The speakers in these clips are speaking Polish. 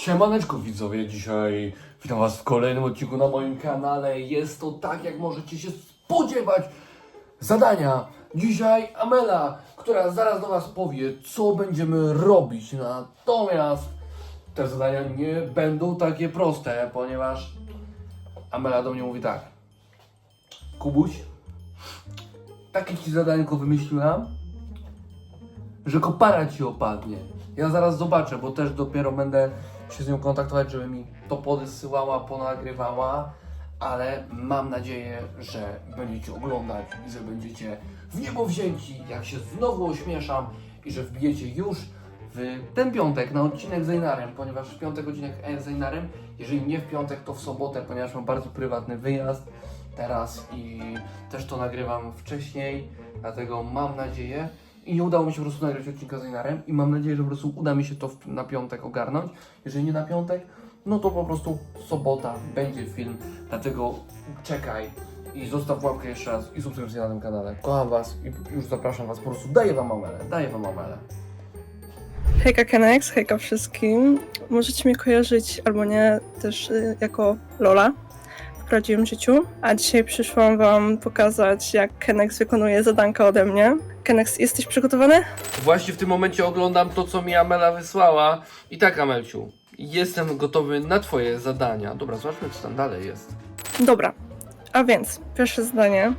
Siemaneczko widzowie, dzisiaj witam was w kolejnym odcinku na moim kanale. Jest to tak jak możecie się spodziewać zadania. Dzisiaj Amela, która zaraz do was powie co będziemy robić. Natomiast te zadania nie będą takie proste, ponieważ Amela do mnie mówi tak. Kubuś, takie ci zadanko wymyśliłam, że kopara ci opadnie. Ja zaraz zobaczę, bo też dopiero będę się z nią kontaktować, żeby mi to podysyłała, ponagrywała, ale mam nadzieję, że będziecie oglądać i że będziecie w niebo wzięci, jak się znowu ośmieszam i że wbijecie już w ten piątek na odcinek z Zeinarem, ponieważ w piątek odcinek z Zeinarem, jeżeli nie w piątek, to w sobotę, ponieważ mam bardzo prywatny wyjazd teraz i też to nagrywam wcześniej, dlatego mam nadzieję, i nie udało mi się po prostu nagrać odcinka z Einarem i mam nadzieję, że po prostu uda mi się to w, na piątek ogarnąć. Jeżeli nie na piątek, no to po prostu sobota będzie film, dlatego czekaj i zostaw łapkę jeszcze raz i subskrypcję na tym kanale. Kocham Was i już zapraszam Was, po prostu daję Wam amelę, daję Wam amelę. Hejka Kenex, hejka wszystkim. Możecie mnie kojarzyć albo nie też y, jako Lola w prawdziwym życiu. A dzisiaj przyszłam wam pokazać, jak Kenex wykonuje zadanka ode mnie. Kenex, jesteś przygotowany? Właśnie w tym momencie oglądam to, co mi Amela wysłała i tak Amelciu, jestem gotowy na Twoje zadania. Dobra, zobaczmy, co tam dalej jest. Dobra. A więc, pierwsze zadanie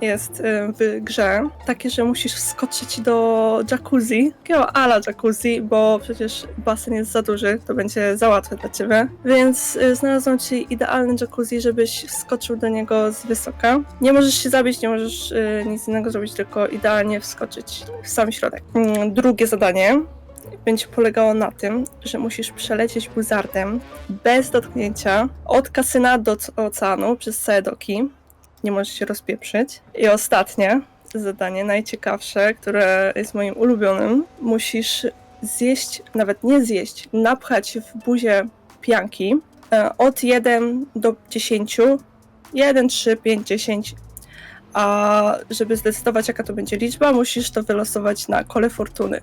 jest y, w grze takie, że musisz wskoczyć do jacuzzi, takiego ala jacuzzi, bo przecież basen jest za duży, to będzie za łatwe dla ciebie. Więc y, znalazłam ci idealny jacuzzi, żebyś wskoczył do niego z wysoka. Nie możesz się zabić, nie możesz y, nic innego zrobić, tylko idealnie wskoczyć w sam środek. Mm, Drugie zadanie będzie polegało na tym, że musisz przelecieć buzardem bez dotknięcia od kasyna do oceanu przez całe doki. Nie możesz się rozpieprzyć. I ostatnie zadanie, najciekawsze, które jest moim ulubionym. Musisz zjeść, nawet nie zjeść, napchać w buzię pianki e, od 1 do 10. 1, 3, 5, 10. A żeby zdecydować, jaka to będzie liczba, musisz to wylosować na kole fortuny.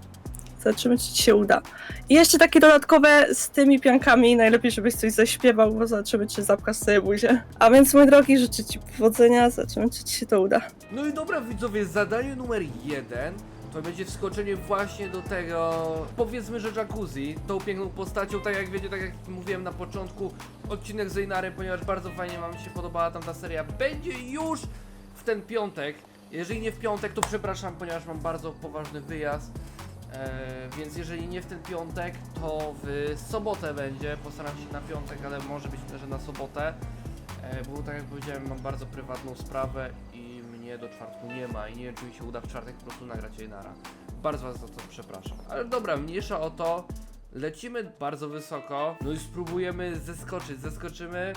Zobaczymy, czy ci się uda. I jeszcze takie dodatkowe z tymi piankami. Najlepiej, żebyś coś zaśpiewał, bo zobaczymy, czy zapkasz sobie buzię. A więc, mój drogi, życzę ci powodzenia. Zobaczymy, czy ci się to uda. No i dobra widzowie, zadanie numer jeden to będzie wskoczenie właśnie do tego, powiedzmy, że jacuzzi, tą piękną postacią, tak jak wiecie, tak jak mówiłem na początku, odcinek z Zeinarem, ponieważ bardzo fajnie wam się podobała tamta seria, będzie już w ten piątek, jeżeli nie w piątek, to przepraszam, ponieważ mam bardzo poważny wyjazd, więc jeżeli nie w ten piątek, to w sobotę będzie, postaram się na piątek, ale może być też na sobotę, E, Bo tak jak powiedziałem, mam bardzo prywatną sprawę i mnie do czwartku nie ma i nie wiem czy mi się uda w czwartek po prostu nagrać jej nara. Bardzo was za to przepraszam. Ale dobra, mniejsza o to. Lecimy bardzo wysoko. No i spróbujemy zeskoczyć. Zeskoczymy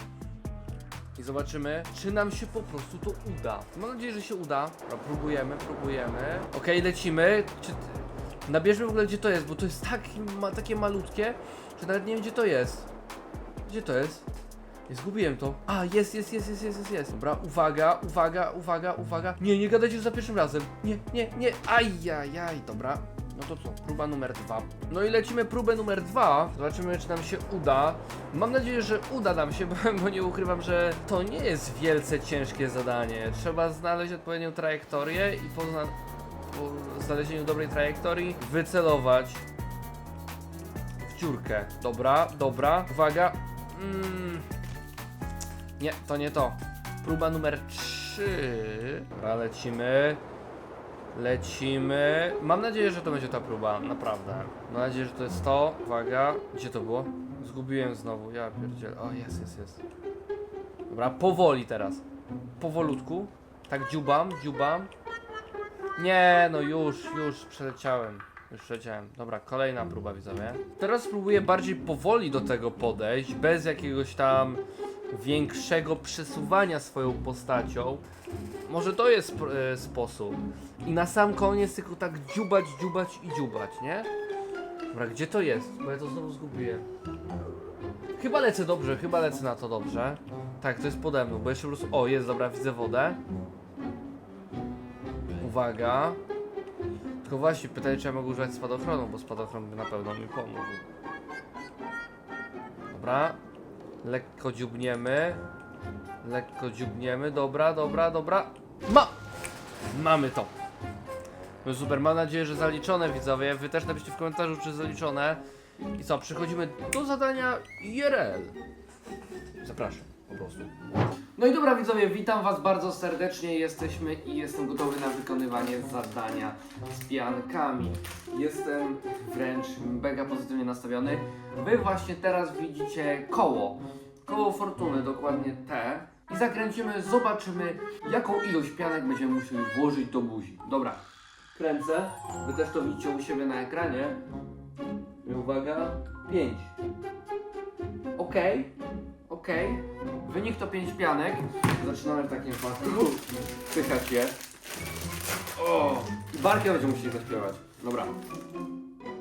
i zobaczymy, czy nam się po prostu to uda. Mam nadzieję, że się uda. Próbujemy, próbujemy. Okej, lecimy. Czy... Nabierzmy w ogóle gdzie to jest, bo to jest tak, ma, takie malutkie, że nawet nie wiem gdzie to jest. Gdzie to jest? Nie zgubiłem to. A, jest, jest, jest, jest, jest, jest, jest. Dobra, uwaga, uwaga, uwaga, uwaga. Nie, nie gadajcie za pierwszym razem. Nie, nie, nie. Ajajaj, dobra. No to co, próba numer dwa. No i lecimy próbę numer dwa. Zobaczymy, czy nam się uda. Mam nadzieję, że uda nam się, bo, nie ukrywam, że to nie jest wielce ciężkie zadanie. Trzeba znaleźć odpowiednią trajektorię i po, zna po znalezieniu dobrej trajektorii wycelować w dziurkę. Dobra, dobra. Uwaga. Mm. Nie, to nie to. Próba numer 3. Dobra, lecimy. Lecimy. Mam nadzieję, że to będzie ta próba, naprawdę. Mam nadzieję, że to jest to. Uwaga, gdzie to było? Zgubiłem znowu, ja pierdzielę. O, jest, jest, jest. Dobra, powoli teraz. Powolutku. Tak dziubam, dziubam. Nie, no już, już przeleciałem. Już przeleciałem. Dobra, kolejna próba widzowie. Teraz spróbuję bardziej powoli do tego podejść, bez jakiegoś tam większego przesuwania swoją postacią. Może to jest e, sposób. I na sam koniec tylko tak dziubać, dziubać i dziubać, nie? Dobra, gdzie to jest? Bo ja to znowu zgubiłem. Chyba lecę dobrze, chyba lecę na to dobrze. Tak, to jest pode mną, bo jeszcze po prostu... O, jest, dobra, widzę wodę. Uwaga. Tylko właśnie, pytanie, czy ja mogę używać spadochronu, bo spadochron by na pewno mi pomógł. Dobra. Lekko dziubniemy. Lekko dziubniemy. Dobra, dobra, dobra. Ma! Mamy to. Super, mam nadzieję, że zaliczone widzowie. Wy też napiszcie w komentarzu, czy zaliczone. I co, przechodzimy do zadania IRL. Zapraszam, prostu. No i dobra widzowie, witam was bardzo serdecznie. Jesteśmy i jestem gotowy na wykonywanie zadania z piankami. Jestem wręcz mega pozytywnie nastawiony. Wy właśnie teraz widzicie koło. Koło fortuny, dokładnie te. I zakręcimy, zobaczymy jaką ilość pianek będziemy musieli włożyć do buzi. Dobra, kręcę. Wy też to widzicie u siebie na ekranie. I uwaga, 5. Okej, okej. Wynik to 5 pianek. Zaczynamy w takim wypadku. Wpychać je. O! I barkę będziemy musieli zaśpiewać. Dobra.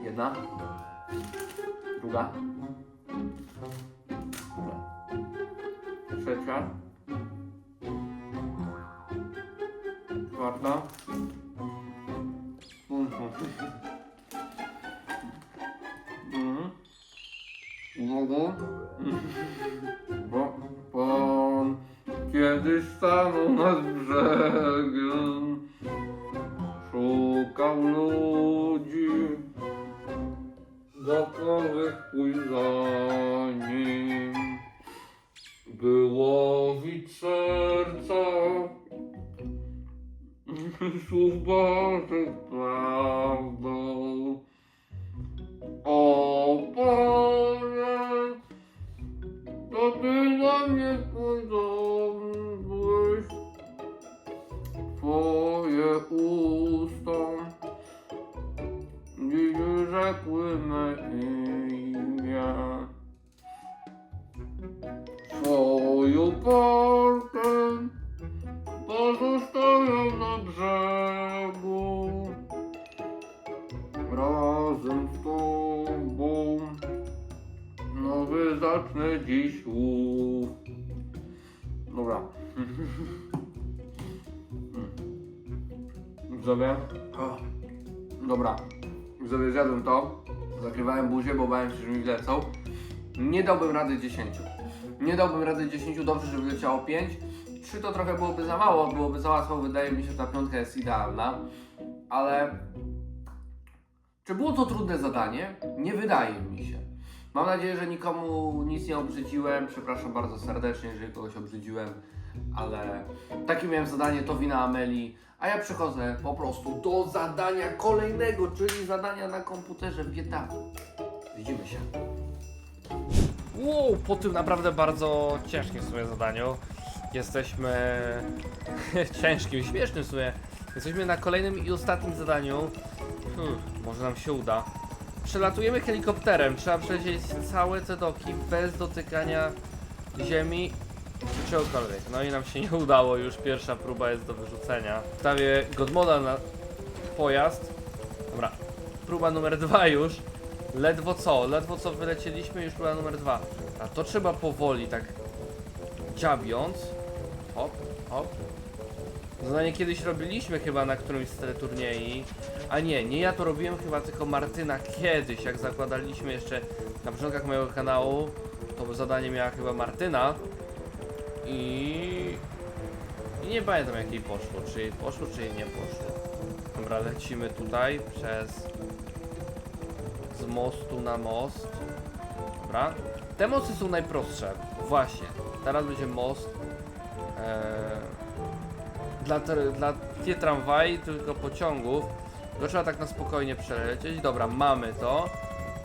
Jedna. Druga. Dobra. Trzecia. Czwarta. Mhm. Mhm. Kiedyś stanął nad brzegiem, szukał ludzi, gotowych pójść za nim. Było widz serca, słów Bożych prawdą. Razem z tobą nowy zacznę dziś łów. Dobra. Widzowie? Dobra. Widzowie, zjadłem to. Zakrywałem buzię, bo bałem się, że mi lecą. Nie dałbym rady 10. Nie dałbym rady 10, dobrze, żeby leciało 5. 3 to trochę byłoby za mało, byłoby za łatwo. Wydaje mi się, że ta piątka jest idealna. Ale czy było to trudne zadanie? Nie wydaje mi się. Mam nadzieję, że nikomu nic nie obrzydziłem. Przepraszam bardzo serdecznie, jeżeli kogoś obrzydziłem, ale takie miałem zadanie, to wina Ameli. A ja przechodzę po prostu do zadania kolejnego, czyli zadania na komputerze w GTA. Widzimy się. Wow, po tym naprawdę bardzo ciężkim w sumie zadaniu jesteśmy ciężkim, śmiesznym w sumie. Jesteśmy na kolejnym i ostatnim zadaniu. Hmm, może nam się uda. Przelatujemy helikopterem. Trzeba przejść całe te doki bez dotykania ziemi czy czegokolwiek. No i nam się nie udało. Już pierwsza próba jest do wyrzucenia. Stawię Godmoda na pojazd. Dobra. Próba numer dwa już. Ledwo co, ledwo co wylecieliśmy, już próba numer dwa. A to trzeba powoli, tak dziabiąc. Hop, hop. Zadanie kiedyś robiliśmy chyba na którymś z teleturniej. A nie, nie ja to robiłem chyba, tylko Martyna kiedyś, jak zakładaliśmy jeszcze na początkach mojego kanału. To zadanie miała chyba Martyna. I... I nie pamiętam jak jej poszło, czy jej poszło, czy jej nie poszło. Dobra, lecimy tutaj przez... Z mostu na most. Dobra. Te mosty są najprostsze. Właśnie. Teraz będzie most. Eee, dla, dla nie tramwaj, tylko pociągów. To trzeba tak na spokojnie przelecieć. Dobra, mamy to.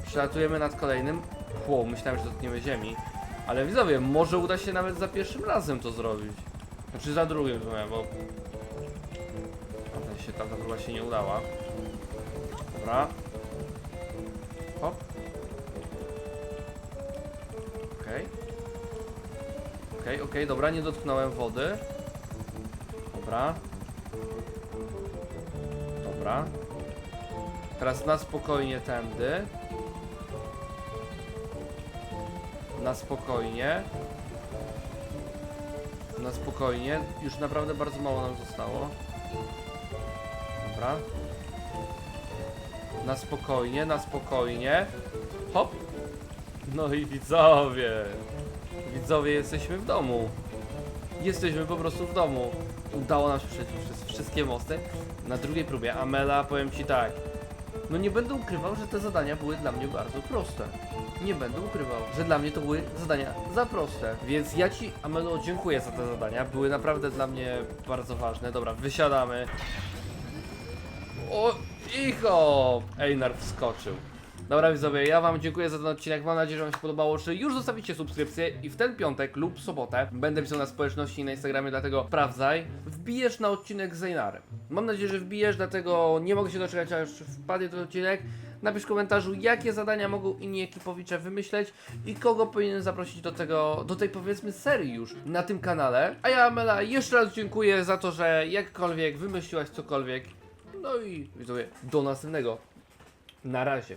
Przelatujemy nad kolejnym. Wow, myślałem, że dotkniemy ziemi. Ale widzowie, może uda się nawet za pierwszym razem to zrobić. Znaczy za drugim bo... Tamta się, tamta próba się nie udała. Dobra. Hop. Okej. Okej, okej, dobra, nie dotknąłem wody. Dobra. Dobra. Teraz na spokojnie tędy. Na spokojnie. Na spokojnie. Już naprawdę bardzo mało nam zostało. Dobra. Na spokojnie, na spokojnie. Hop. No i widzowie. Widzowie, jesteśmy w domu. Jesteśmy po prostu w domu. Udało nam się przejść przez wszystkie mosty. Na drugiej próbie Amela, powiem ci tak. No nie będę ukrywał, że te zadania były dla mnie bardzo proste. Nie będę ukrywał, że dla mnie to były zadania za proste. Więc ja ci, Amelo, dziękuję za te zadania. Były naprawdę dla mnie bardzo ważne. Dobra, wysiadamy. O, icho! Einar wskoczył. Dobra widzowie, ja wam dziękuję za ten odcinek, mam nadzieję, że wam się podobało, czy już zostawicie subskrypcję i w ten piątek lub sobotę będę pisał na społeczności i na Instagramie, dlatego sprawdzaj, wbijesz na odcinek z Einarem. Mam nadzieję, że wbijesz, dlatego nie mogę się doczekać, aż wpadnie ten odcinek. Napisz w komentarzu, jakie zadania mogą inni ekipowicze wymyśleć i kogo powinien zaprosić do tego, do tej powiedzmy serii już na tym kanale. A ja Amela jeszcze raz dziękuję za to, że jakkolwiek wymyśliłaś cokolwiek. No i widzowie, do następnego. Na razie.